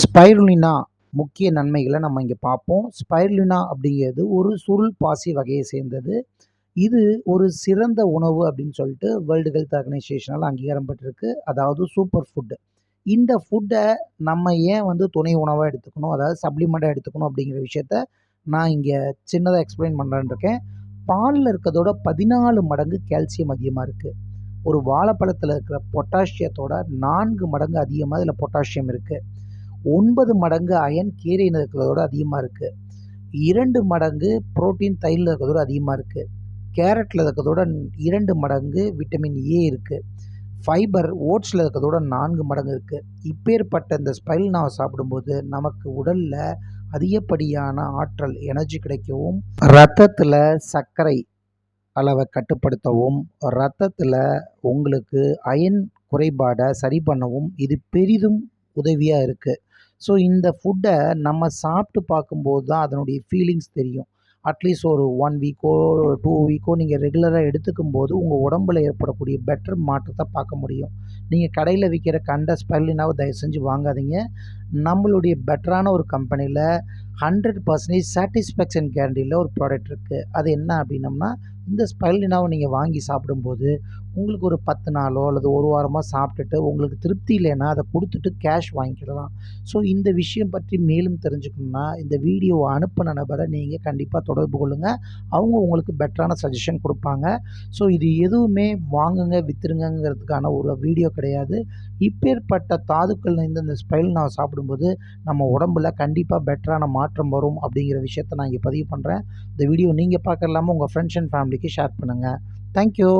Spirulina முக்கிய நன்மைகளை நம்ம இங்கே பார்ப்போம். ஸ்பைருலினா அப்படிங்கிறது ஒரு சுருள் பாசி வகையை சேர்ந்தது. இது ஒரு சிறந்த உணவு அப்படின்னு சொல்லிட்டு வேர்ல்டு ஹெல்த் ஆர்கனைசேஷனால் அங்கீகாரம் பெற்றிருக்கு. அதாவது சூப்பர் ஃபுட்டு இந்த ஃபுட்டை நம்ம ஏன் வந்து துணை உணவாக எடுத்துக்கணும்? அதாவது சப்ளிமெண்ட்டாக எடுத்துக்கணும் அப்படிங்கிற விஷயத்த நான் இங்கே சின்னதாக எக்ஸ்பிளைன் பண்ணுறேன்னு இருக்கேன். பாலில் இருக்கிறதோட பதினாலு மடங்கு கால்சியம் அதிகமாக இருக்குது ஒரு வாழைப்பழத்தில் இருக்கிற பொட்டாசியத்தோட நான்கு மடங்கு அதிகமாக இதில் பொட்டாசியம் இருக்குது ஒன்பது மடங்கு அயன் கீரையில் இருக்கிறதோட அதிகமாக இருக்குது இரண்டு மடங்கு புரோட்டீன் தைலில் இருக்கிறதோட அதிகமாக இருக்குது கேரட்டில் இருக்கிறதோட இரண்டு மடங்கு விட்டமின் ஏ இருக்குது ஃபைபர் ஓட்ஸில் இருக்கிறதோட நான்கு மடங்கு இருக்குது இப்பேற்பட்ட இந்த ஸ்பைல் ஸ்பைல்னாவை சாப்பிடும்போது நமக்கு உடலில் அதிகப்படியான ஆற்றல் எனர்ஜி கிடைக்கவும் ரத்தத்தில் சர்க்கரை அளவை கட்டுப்படுத்தவும் ரத்தத்தில் உங்களுக்கு அயன் குறைபாடை சரி பண்ணவும் இது பெரிதும் உதவியாக இருக்குது ஸோ இந்த ஃபுட்டை நம்ம சாப்பிட்டு பார்க்கும்போது தான் அதனுடைய ஃபீலிங்ஸ் தெரியும். அட்லீஸ்ட் ஒரு ஒன் வீக்கோ டூ வீக்கோ நீங்கள் ரெகுலராக எடுத்துக்கும் போது உங்கள் உடம்புல ஏற்படக்கூடிய பெட்டர் மாற்றத்தை பார்க்க முடியும். நீங்கள் கடையில் விற்கிற கண்ட ஸ்பெர்லினாவை தயவு செஞ்சு வாங்காதீங்க. நம்மளுடைய பெட்டரான ஒரு கம்பெனியில் ஹண்ட்ரட் பர்சன்டேஜ் சாட்டிஸ்ஃபேக்ஷன் கேரண்டியில் ஒரு ப்ராடக்ட் இருக்குது அது என்ன அப்படின்னம்னா இந்த ஸ்பைலினாவை நீங்கள் வாங்கி சாப்பிடும்போது உங்களுக்கு ஒரு பத்து நாளோ அல்லது ஒரு வாரமாக சாப்பிட்டுட்டு உங்களுக்கு திருப்தி இல்லைன்னா அதை கொடுத்துட்டு கேஷ் வாங்கிக்கிடலாம். ஸோ இந்த விஷயம் பற்றி மேலும் தெரிஞ்சுக்கணுன்னா இந்த வீடியோவை அனுப்பின நபரை நீங்கள் கண்டிப்பாக தொடர்பு கொள்ளுங்கள் அவங்க உங்களுக்கு பெட்டரான சஜஷன் கொடுப்பாங்க. ஸோ இது எதுவுமே வாங்குங்க விற்றுருங்கிறதுக்கான ஒரு வீடியோ கிடையாது. இப்பேற்பட்ட தாதுக்கள் இந்த இந்த ஸ்பைலினாவை சாப்பிடும்போது நம்ம உடம்புல கண்டிப்பாக பெட்டரான மாற்றம் வரும் அப்படிங்கிற விஷயத்த நான் இங்கே பதிவு பண்ணுறேன் இந்த வீடியோ நீங்கள் பார்க்கலாமா உங்கள் ஃப்ரெண்ட்ஸ் அண்ட் ஃபேமிலிக்கு ஷேர் பண்ணுங்கள் தேங்க்யூ